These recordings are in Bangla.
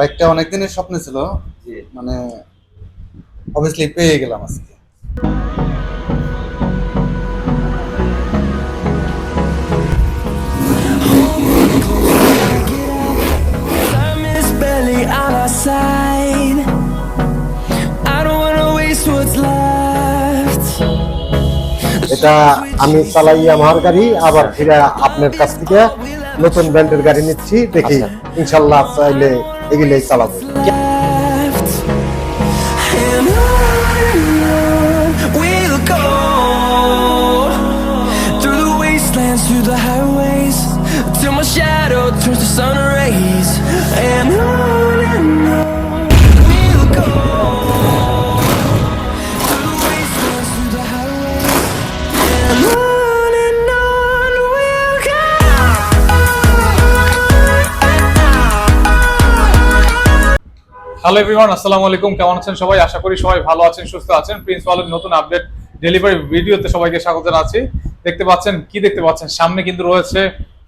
বাইকটা অনেক দিনের স্বপ্ন ছিল। মানে অবভিয়াসলি পেয়ে গেলাম আজকে. এটা আমি চালাই আমার গাড়ি আবার ফিরে আপনার কাছ থেকে নতুন ব্র্যান্ডের গাড়ি নিচ্ছি। দেখি ইনশাল্লাহ চাইলে এগুলোই চালাবো। হ্যালো এভরিওয়ান আসসালামু আলাইকুম। কেমন আছেন সবাই? আশা করি সবাই ভালো আছেন, সুস্থ আছেন। নতুন আপডেট ডেলিভারি ভিডিওতে সবাইকে স্বাগত দেখতে পাচ্ছেন, কি দেখতে পাচ্ছেন? সামনে কিন্তু রয়েছে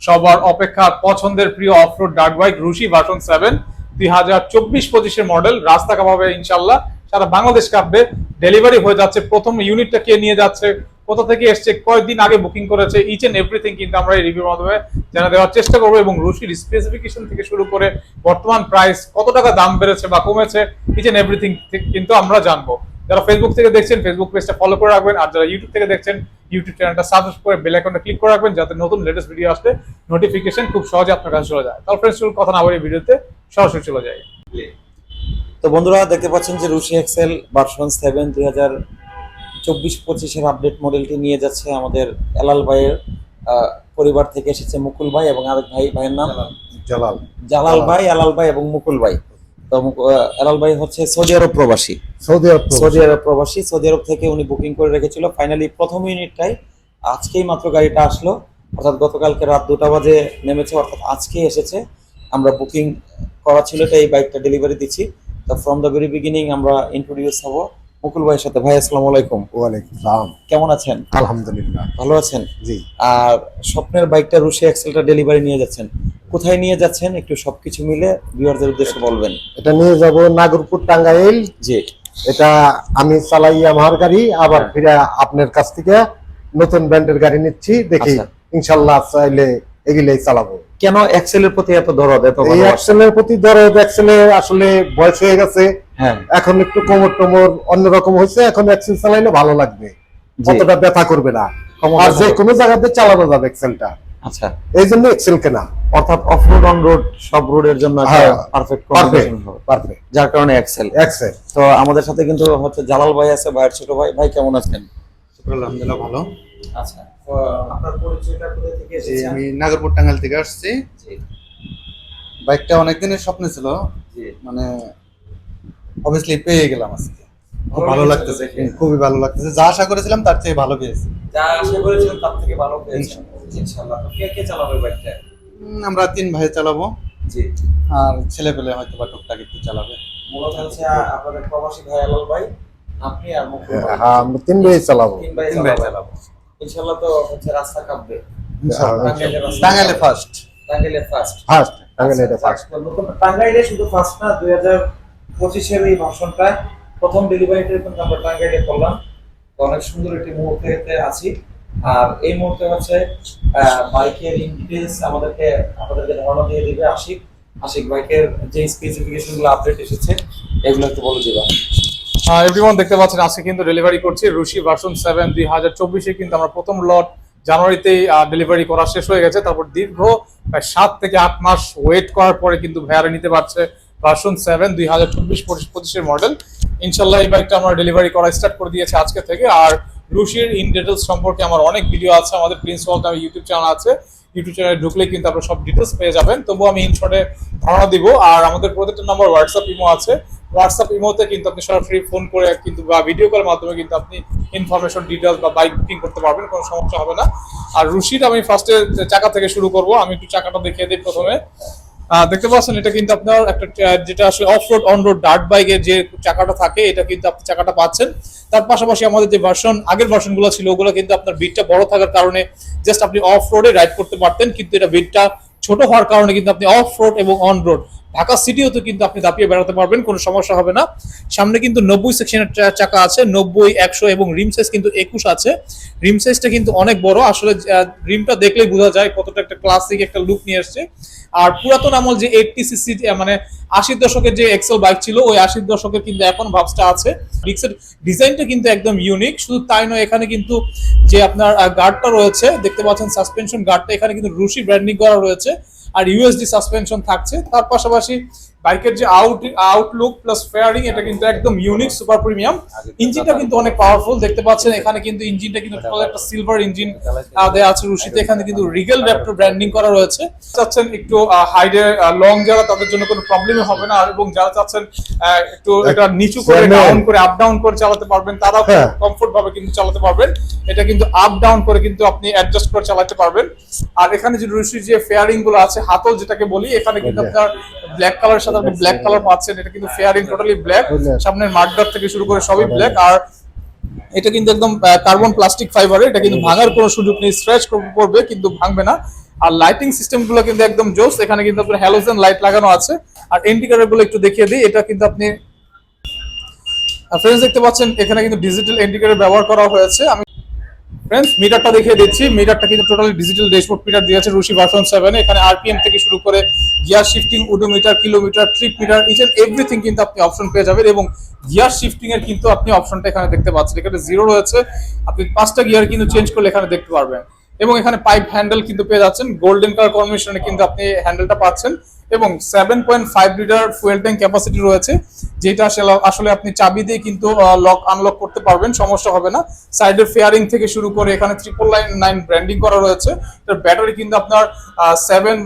সবার অপেক্ষা পছন্দের প্রিয় offroad dirt bike Rushi version seven দুই হাজার চব্বিশ পঁচিশের মডেল রাস্তা কামাবে ইনশাল্লাহ। সারা বাংলাদেশ কাঁপবে। ডেলিভারি হয়ে যাচ্ছে, প্রথম ইউনিটটা কে নিয়ে যাচ্ছে? কোথা থেকে এসছে কয়েকদিন আগে বুকিং করেছে ইচ এন্ড এভরিথিং কিন্তু আমরা এই রিভিউর মাধ্যমে জানা দেওয়ার চেষ্টা করব এবং রুশির স্পেসিফিকেশন থেকে শুরু করে বর্তমান প্রাইস কত টাকা দাম বেড়েছে বা কমেছে ইচ এন্ড এভরিথিং কিন্তু আমরা জানব। যারা ফেসবুক থেকে দেখছেন ফেসবুক পেজটা ফলো করে রাখবেন, আর যারা ইউটিউব থেকে দেখছেন ইউটিউব চ্যানেলটা সাবস্ক্রাইব করে বেল আইকনটা ক্লিক করে রাখবেন, যাতে নতুন লেটেস্ট ভিডিও আসলে নোটিফিকেশন খুব সহজে আপনার কাছে চলে যায়। তাহলে ফ্রেন্ডস কথা না বলে ভিডিওতে সরাসরি চলে যায় তো বন্ধুরা, দেখতে পাচ্ছেন যে রুশি এক্সেল ভার্সন সেভেন দুই হাজার চব্বিশ পঁচিশের আপডেট মডেলটি নিয়ে যাচ্ছে আমাদের এলাল ভাইয়ের পরিবার থেকে এসেছে মুকুল ভাই এবং আরেক ভাই ভাইয়ের নাম? জালাল। জালাল। ভাই আলাল ভাই এবং মুকুল ভাই। তো এলাল ভাই হচ্ছে সৌদি আরব প্রবাসী। সৌদি আরব সৌদি আরব প্রবাসী। সৌদি আরব থেকে উনি বুকিং করে রেখেছিল। ফাইনালি প্রথম ইউনিটটাই আজকেই মাত্র গাড়িটা আসলো। অর্থাৎ গতকালকে রাত দুটা বাজে নেমেছে অর্থাৎ আজকে এসেছে। আমরা বুকিং করা ছিল এই বাইকটা ডেলিভারি দিচ্ছি। তো ফ্রম দ্য ভেরি বিগিনিং আমরা ইন্ট্রোডিউস হব। মুকুল ভাইয়ের সাথে। ভাই আসসালামু আলাইকুম। ওয়ালাইকুম সালাম। কেমন আছেন? আলহামদুলিল্লাহ। ভালো আছেন? জি। আর স্বপ্নের বাইকটা রুশি এক্সেলটা ডেলিভারি নিয়ে যাচ্ছেন। কোথায় নিয়ে যাচ্ছেন? একটু সবকিছু মিলে ভিউয়ারদের উদ্দেশ্যে বলবেন। এটা নিয়ে যাব নাগরপুর টাঙ্গাইল। জি। এটা আমি চালাই আমার গাড়ি আবার ফিরে আপনার কাছ থেকে নতুন ব্র্যান্ডের গাড়ি নিচ্ছি। দেখি আচ্ছা। ইনশাল্লাহ চাইলে এগুলোই চালাবো। কেন এক্সেলের প্রতি এত দরদ এত এই? অ্যাক্সেলের প্রতি দরদ অ্যাক্সেলে আসলে বয়স হয়ে গেছে। হ্যাঁ। এখন একটু কোমর টোমর অন্যরকম হয়েছে এখন অ্যাক্সেল চালাইলে ভালো লাগবে। অতটা ব্যথা করবে না। আর যে কোনো জায়গাতে চালানো যাবে এক্সেলটা আচ্ছা। এই জন্য এক্সেল কেনা। অর্থাৎ অফ রোড অন রোড সব রোডের জন্য হ্যাঁ, পারফেক্ট হবে। পারফেক্ট যার কারণে এক্সেল এক্সেল তো আমাদের সাথে কিন্তু হচ্ছে জালাল ভাই আছে ভাইয়ের ছোট ভাই। ভাই কেমন আছেন? আলহামদুলিল্লাহ ভালো। আচ্ছা। আপনার পরিচয়টা কোথা থেকে এসেছে? আমি নাগরপুর টাঙ্গাইল থেকে আসছি। বাইকটা অনেক দিনের স্বপ্ন ছিল। মানে অবভিয়াসলি পেয়ে গেলাম আজকে। খুব ভালো লাগতেছে। খুবই ভালো লাগতেছে। যা আশা করেছিলাম তার চেয়ে ভালো পেয়েছি। যা আশা করেছিলেন তার থেকে ভালো পেয়েছেন ইনশাআল্লাহ। কে কে চালাবে বাইকটা? আমরা তিন ভাই চালাবো। জি। আর ছেলে পেলে হয়তো বা টুকটাক একটু চালাবে। মূলত হচ্ছে আপনাদের প্রবাসী ভাই আলাল ভাই আপনি আর হ্যাঁ আমরা তিন ভাই চালাবো। তিন ভাই। চালাবো। ইনশাআল্লাহ তো হচ্ছে রাস্তা কাঁপবে। টাঙ্গাইলে ফার্স্ট টাঙ্গাইলে ফার্স্ট ফার্স্ট টাঙ্গাইলে ফার্স্ট নতুন টাঙ্গাইলে শুধু ফার্স্ট না দুই হাজার পঁচিশের এই ভাষণটা প্রথম ডেলিভারিটা কিন্তু আমরা টাঙ্গাইলে করলাম। তো অনেক সুন্দর একটি মুহূর্তে আছি। আর এই মুহূর্তে হচ্ছে বাইকের ইন ডিটেলস আমাদেরকে আপনাদেরকে ধারণা দিয়ে দিবে আশিক। আশিক বাইকের যে স্পেসিফিকেশনগুলো আপডেট এসেছে এগুলো একটু বলে দিবা। এভরিওয়ান দেখতে পাচ্ছেন, আজকে কিন্তু ডেলিভারি করছি। রুশি ভার্সন সেভেন দুই হাজার চব্বিশে কিন্তু আমরা প্রথম লট জানুয়ারিতেই ডেলিভারি করা শেষ হয়ে গেছে। তারপর দীর্ঘ প্রায় সাত থেকে আট মাস ওয়েট করার পরে কিন্তু ভেয়ারে নিতে পারছে ভার্সন সেভেন দুই হাজার চব্বিশ পঁচিশের মডেল ইনশাল্লাহ এই বাইকটা আমরা ডেলিভারি করা স্টার্ট করে দিয়েছি আজকে থেকে। আর রুশির ইন ডিটেলস সম্পর্কে আমার অনেক ভিডিও আছে, আমাদের প্রিন্স ওয়ার্ক আমি ইউটিউব চ্যানেল আছে। ইউটিউব চ্যানেলে ঢুকলে কিন্তু আপনারা সব ডিটেলস পেয়ে যাবেন। তবুও আমি ইনশর্টে ধারণা দিব। আর আমাদের প্রত্যেকটা নম্বর হোয়াটসঅ্যাপ ইমো আছে। হোয়াটসঅ্যাপ ইমোতে কিন্তু আপনি সরাসরি ফোন করে কিন্তু বা ভিডিও কলের মাধ্যমে কিন্তু আপনি ইনফরমেশন ডিটেলস বা বাইক বুকিং করতে পারবেন, কোনো সমস্যা হবে না। আর রুশির আমি ফার্স্টে চাকা থেকে শুরু করব, আমি একটু চাকাটা দেখিয়ে দিই প্রথমে। দেখতে পাচ্ছেন, এটা কিন্তু আপনার একটা যেটা আসলে off road on road dirt বাইকের যে চাকাটা থাকে, এটা কিন্তু আপনি চাকাটা পাচ্ছেন। তার পাশাপাশি আমাদের যে ভার্সন আগের ভার্সনগুলো ছিল, ওগুলো কিন্তু আপনার বিটটা বড় থাকার কারণে জাস্ট আপনি অফ রোডে রাইড করতে পারতেন, কিন্তু এটা বিটটা ছোট হওয়ার কারণে কিন্তু আপনি অফ রোড এবং অন রোড ঢাকা সিটিও তো কিন্তু আপনি দাপিয়ে বেড়াতে পারবেন, কোনো সমস্যা হবে না। সামনে কিন্তু নব্বই সেকশনের চাকা আছে, নব্বই, একশো এবং রিম সাইজ কিন্তু একুশ আছে। রিম সাইজটা কিন্তু অনেক বড়, আসলে রিমটা দেখলেই বোঝা যায় কতটা একটা ক্লাসিক একটা লুক নিয়ে এসছে। আর পুরাতন আমল যে এইটটি সিসি মানে আশির দশকের যে এক্সেল বাইক ছিল, ওই আশির দশকের কিন্তু এখন ভাবসটা আছে। ডিক্সের ডিজাইনটা কিন্তু একদম ইউনিক শুধু তাই নয়, এখানে কিন্তু যে আপনার গার্ডটা রয়েছে, দেখতে পাচ্ছেন সাসপেনশন গার্ডটা এখানে কিন্তু রুশি ব্র্যান্ডিং করা রয়েছে। আর ইউএসডি সাসপেনশন থাকছে। তার পাশাপাশি বাইকের যে আউট আউটলুক প্লাস ফেয়ারিং এটা কিন্তু একদম ইউনিক সুপার প্রিমিয়াম ইঞ্জিনটা কিন্তু অনেক পাওয়ারফুল দেখতে পাচ্ছেন এখানে কিন্তু ইঞ্জিনটা কিন্তু একটা সিলভার ইঞ্জিন দেওয়া আছে রুশিতে। এখানে কিন্তু রিগেল র্যাপটর ব্র্যান্ডিং করা রয়েছে। চাচ্ছেন একটু হাইডে লং যারা তাদের জন্য কোনো প্রবলেমই হবে না। এবং যারা চাচ্ছেন একটু এটা নিচু করে ডাউন করে আপ ডাউন করে চালাতে পারবেন তারাও হ্যাঁ। কমফোর্ট ভাবে কিন্তু চালাতে পারবেন। এটা কিন্তু আপ ডাউন করে কিন্তু আপনি অ্যাডজাস্ট করে চালাতে পারবেন। আর এখানে যে রুশির যে ফেয়ারিংগুলো আছে হাতল যেটাকে বলি এখানে কিন্তু আপনার ব্ল্যাক কালারের সাথে আপনি ব্ল্যাক কালার পাচ্ছেন এটা কিন্তু ফেয়ারিং টোটালি ব্ল্যাক সামনের মাঠগার থেকে শুরু করে সবই ব্ল্যাক আর এটা কিন্তু একদম কার্বন প্লাস্টিক ফাইবারের এটা কিন্তু ভাঙার কোনো সুযোগ নেই করবে কিন্তু ভাঙবে না। আর লাইটিং সিস্টেমগুলো কিন্তু একদম জোস এখানে কিন্তু আপনার হ্যালোজেন লাইট লাগানো আছে। আর ইন্ডিকেটরগুলো একটু দেখিয়ে দিই এটা কিন্তু আপনি ফ্রেন্ডস দেখতে পাচ্ছেন এখানে কিন্তু ডিজিটাল ইন্ডিকেটর ব্যবহার করা হয়েছে। আমি ফ্রেন্ডস মিটারটা দেখিয়ে দিচ্ছি। মিটারটা কিন্তু টোটালি ডিজিটাল ড্যাশবোর্ড মিটার দিয়েছে রুশি ভার্সন সেভেন এখানে আরপিএম থেকে শুরু করে gear shifting odometer kilometer trip meter each and everything কিন্তু আপনি অপশন পেয়ে যাবেন এবং গিয়ার শিফটিং এর কিন্তু আপনি অপশনটা এখানে দেখতে পাচ্ছেন। এখানে জিরো রয়েছে। আপনি পাঁচটা গিয়ার কিন্তু চেঞ্জ করলে এখানে দেখতে পারবেন। এবং এখানে পাইপ হ্যান্ডেল কিন্তু পেয়ে যাচ্ছেন। গোল্ডেন কালার কম্বিনেশনে কিন্তু আপনি হ্যান্ডেলটা পাচ্ছেন। এবং seven point five litre fuel tank capacity রয়েছে, যেটা আসলে আপনি চাবি দিয়ে কিন্তু লক আনলক করতে পারবেন, সমস্যা হবে না। সাইডের ফেয়ারিং থেকে শুরু করে এখানে ট্রিপল লাইন নাইন ব্র্যান্ডিং করা রয়েছে। এর ব্যাটারি কিন্তু আপনার সেভেন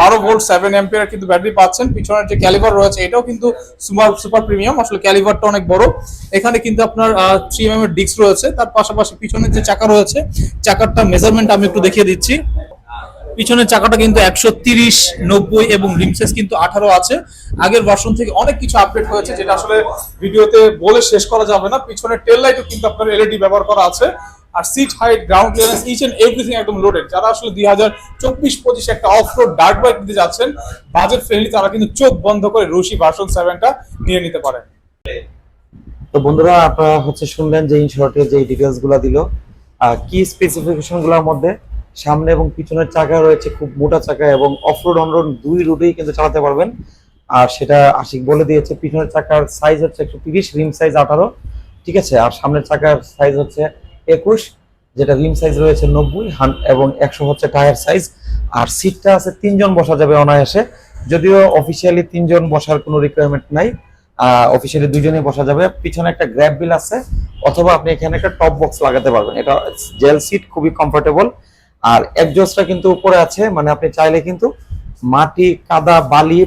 বারো ভোল্ট সেভেন এম্পিয়ার কিন্তু ব্যাটারি পাচ্ছেন। পিছনের যে ক্যালিভার রয়েছে, এটাও কিন্তু সুপার সুপার প্রিমিয়াম আসলে ক্যালিভারটা অনেক বড়। এখানে কিন্তু আপনার থ্রি এম এর ডিস্ক রয়েছে। তার পাশাপাশি পিছনের যে চাকা রয়েছে, চাকারটা মেজারমেন্ট আমি একটু দেখিয়ে দিচ্ছি। পিছনের চাকাটা কিন্তু একশো তিরিশ, নব্বই এবং রিমসেস কিন্তু আঠারো আছে। আগের ভার্সন থেকে অনেক কিছু আপডেট হয়েছে, যেটা আসলে ভিডিওতে বলে শেষ করা যাবে না। পিছনের টেল লাইটও কিন্তু আপনার এলইডি ব্যবহার করা আছে। আর seat height ground clearance each and everything একদম লোডেড যারা আসলে দুই হাজার চব্বিশ, পঁচিশে একটা অফ রোড ডার্ট বাইক নিতে যাচ্ছেন বাজেট ফ্রেন্ডলি তারা কিন্তু চোখ বন্ধ করে রশি ভার্সন সেভেনটা নিয়ে নিতে পারেন তো বন্ধুরা, আপনারা হচ্ছে শুনলেন যে ইনশর্টের যে ডিটেলসগুলো দিল। কি স্পেসিফিকেশনগুলোর মধ্যে? সামনে এবং পিছনের চাকা রয়েছে খুব মোটা চাকা এবং অফরোড অনরোড দুই রুটেই কিন্তু চালাতে পারবেন। আর সেটা আশিক বলে দিয়েছে, পিছনের চাকার সাইজ হচ্ছে একশো তিরিশ রিম সাইজ আঠারো। ঠিক আছে? আর সামনের চাকার সাইজ হচ্ছে একুশ, যেটা রিম সাইজ রয়েছে নব্বই এবং একশো হচ্ছে টায়ার সাইজ আর সিটটা আছে, তিনজন বসা যাবে অনায়াসে। যদিও অফিসিয়ালি তিনজন বসার কোনো রিকোয়ারমেন্ট নাই। অফিসিয়ালি দুজনেই বসা যাবে। পিছনে একটা গ্র্যাব বিল আছে, অথবা আপনি এখানে একটা টপ বক্স লাগাতে পারবেন। এটা জেল সিট খুবই কমফোর্টেবল আর একজস্টটা কিন্তু উপরে আছে মানে আপনি চাইলে কিন্তু মাটি, কাদা, বালি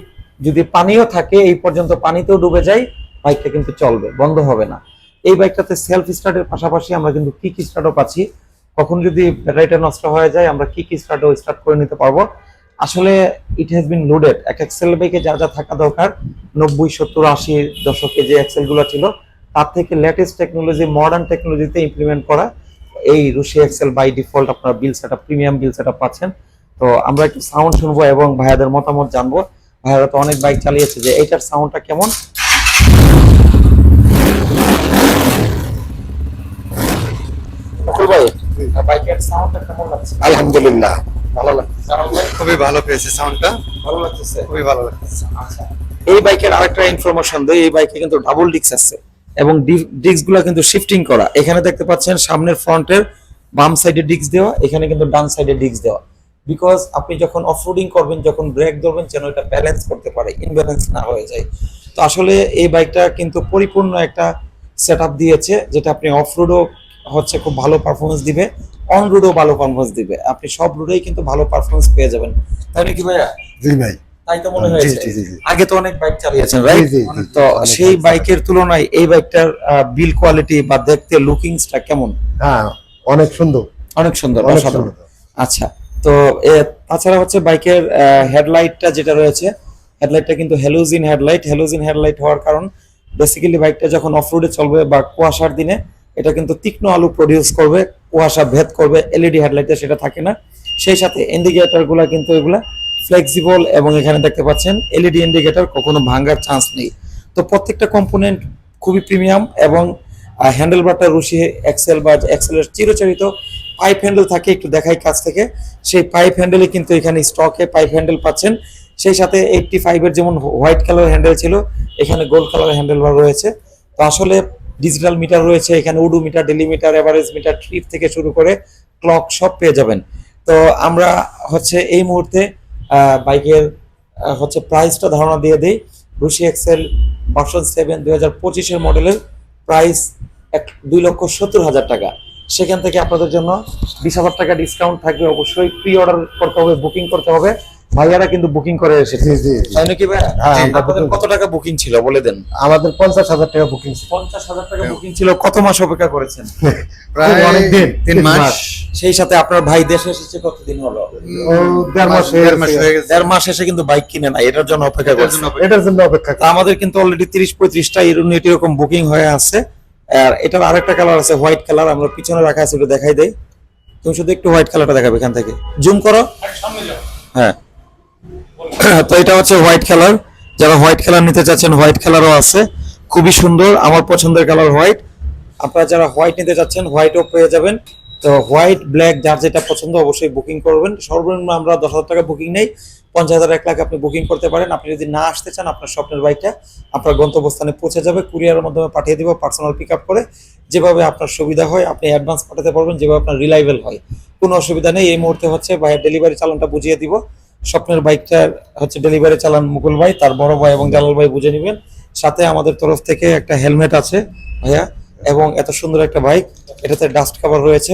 যদি পানিও থাকে, এই পর্যন্ত পানিতেও ডুবে যায় বাইকটা কিন্তু চলবে, বন্ধ হবে না। এই বাইকটাতে সেলফ স্টার্টের পাশাপাশি আমরা কিন্তু কিক স্টার্টও পাচ্ছি, কখন যদি ব্যাটারিটা নষ্ট হয়ে যায়, আমরা কিক স্টার্টও স্টার্ট করে নিতে পারব। আসলে ইট হ্যাজ বিন লোডেড এক এক্সেল বাইকে যা যা থাকা দরকার, নব্বই, সত্তর, আশি দশকে যে এক্সেলগুলো ছিল, তার থেকে লেটেস্ট টেকনোলজি মডার্ন টেকনোলজিতে ইমপ্লিমেন্ট করা। এই রুশি এক্সেল বাই ডিফল্ট আপনারা bill set premium bill set পাচ্ছেন। তো আমরা একটু সাউন্ড শুনব এবং ভাইয়াদের মতামত জানব। ভাইয়ারা তো অনেক বাইক চালিয়েছে যে এইটার সাউন্ডটা কেমন? ভাই বাইকের সাউন্ডটা কেমন লাগছে? আলহামদুলিল্লাহ। ভালো লাগছে? খুবই ভালো পেয়েছি সাউন্ডটা ভালো লাগতেছে? খুবই ভালো লাগছে আচ্ছা। এই বাইকের আরেকটা ইনফরমেশন দেই এই বাইকে কিন্তু ডাবল ডিস্ক আছে। এবং ডিস্কগুলো কিন্তু শিফটিং করা। এখানে দেখতে পাচ্ছেন সামনের ফ্রন্টের বাম সাইডে ডিস্ক দেওয়া, এখানে কিন্তু ডান সাইডে ডিস্ক দেওয়া। বিকজ আপনি যখন অফরোডিং করবেন, যখন ব্রেক ধরবেন, যেন এটা ব্যালেন্স করতে পারে ইনব্যালেন্স না হয়ে যায়। তো আসলে এই বাইকটা কিন্তু পরিপূর্ণ একটা সেট দিয়েছে, যেটা আপনি অফরোডও হচ্ছে খুব ভালো পারফরমেন্স দিবে অন রোডও ভালো পারফরমেন্স দিবে। আপনি সব রোডেই কিন্তু ভালো পারফরমেন্স পেয়ে যাবেন। তাই নাকি ভাইয়া? জি ভাই। তাই তো মনে হয়েছে। আগে তো অনেক বাইক চালিয়েছেন রাইট তো সেই বাইকের তুলনায় এই বাইকটার বিল কোয়ালিটি বা দেখতে লুকিংসটা কেমন? হ্যাঁ অনেক সুন্দর। অনেক সুন্দর অসাধারণ। আচ্ছা তো তাছাড়া হচ্ছে বাইকের হেডলাইটটা যেটা রয়েছে হেডলাইটটা কিন্তু হ্যালোজিন হেডলাইট হ্যালোজিন হেডলাইট হওয়ার কারণ বেসিক্যালি বাইকটা যখন অফরোডে চলবে বা কুয়াশার দিনে এটা কিন্তু তীক্ষ্ণ আলো প্রডিউস করবে কুয়াশা ভেদ করবে এলইডি হেডলাইটে সেটা থাকে না। সেই সাথে ইন্ডিকেটরগুলা কিন্তু এগুলা ফ্লেক্সিবল এবং এখানে দেখতে পাচ্ছেন এলইডি ইন্ডিকেটর কখনো ভাঙার চান্স নেই। তো প্রত্যেকটা কম্পোনেন্ট খুবই প্রিমিয়াম এবং হ্যান্ডেল বারটা রুশি এক্সেল বা এক্সেলের চিরচরিত পাইপ হ্যান্ডেল থাকে, একটু দেখাই কাছ থেকে। সেই পাইপ হ্যান্ডেলে কিন্তু এখানে স্টকে পাইপ হ্যান্ডেল পাচ্ছেন। সেই সাথে এইটটি ফাইভের যেমন হোয়াইট কালার হ্যান্ডেল ছিল, এখানে গোল্ড কালার হ্যান্ডেল রয়েছে। তো আসলে ডিজিটাল মিটার রয়েছে, এখানে odometer daily meter average meter trip থেকে শুরু করে ক্লক সব পেয়ে যাবেন। তো আমরা হচ্ছে এই মুহূর্তে বাইকের হচ্ছে প্রাইসটা ধারণা দিয়ে দিই। রুশি এক্সেল ভার্সন সেভেন দুই হাজার পঁচিশের মডেলের প্রাইস এক দুই লক্ষ সত্তর হাজার টাকা। সেখান থেকে আপনাদের জন্য বিশ হাজার টাকা ডিসকাউন্ট থাকবে। অবশ্যই প্রি অর্ডার করতে হবে বুকিং করতে হবে। ভাইয়ারা কিন্তু বুকিং করে এসেছে। জি জি জি। তাই নাকি ভাই হ্যাঁ, আপনাদের কত টাকা বুকিং ছিল বলে দেন। আমাদের পঞ্চাশ হাজার টাকা বুকিং পঞ্চাশ হাজার টাকা বুকিং ছিল কত মাস অপেক্ষা করেছেন? প্রায় অনেকদিন, তিন মাস। সেই সাথে আপনার ভাই দেশে এসেছে কতদিন হলো? দেড় মাস দেড়। হয়ে এসে কিন্তু বাইক কিনে না এটার জন্য অপেক্ষা করছে। এটার জন্য অপেক্ষা আমাদের কিন্তু অলরেডি তিরিশ পঁয়ত্রিশটা ইউনিট এরকম বুকিং হয়ে আছে। আর এটার আরেকটা কালার আছে হোয়াইট কালার আমরা পিছনে রাখা আছে একটু দেখাই দেয় তুমি শুধু একটু হোয়াইট কালারটা দেখাবে এখান থেকে। জুম করো। হ্যাঁ। তো এটা হচ্ছে হোয়াইট কালার। যারা হোয়াইট কালার নিতে চাচ্ছেন, হোয়াইট কালারও আছে। খুবই সুন্দর, আমার পছন্দের কালার হোয়াইট। আপনারা যারা হোয়াইট নিতে চাচ্ছেন, হোয়াইটও পেয়ে যাবেন। তো হোয়াইট, ব্ল্যাক, যার যেটা পছন্দ অবশ্যই বুকিং করবেন। সর্বনিম্ন আমরা দশ হাজার টাকা বুকিং নেই। পঞ্চাশ হাজার, এক লাখ আপনি বুকিং করতে পারেন। আপনি যদি না আসতে চান, আপনার স্বপ্নের বাইকটা আপনার গন্তব্যস্থানে পৌঁছে যাবে। কুরিয়ারের মাধ্যমে পাঠিয়ে দিব, পার্সোনাল পিক আপ করে। যেভাবে আপনার সুবিধা হয়, আপনি অ্যাডভান্স পাঠাতে পারবেন। যেভাবে আপনার রিলাইভেল হয়। কোনো অসুবিধা নেই। এই মুহূর্তে হচ্ছে ভাইয়ের ডেলিভারি চালানটা বুঝিয়ে দিব। স্বপ্নের বাইকটার হচ্ছে ডেলিভারি চালান মুকুল ভাই, তার বড় ভাই এবং জালাল ভাই বুঝে নেবেন। সাথে আমাদের তরফ থেকে একটা হেলমেট আছে ভাইয়া, এবং এত সুন্দর একটা বাইক, এটাতে ডাস্ট কভার রয়েছে।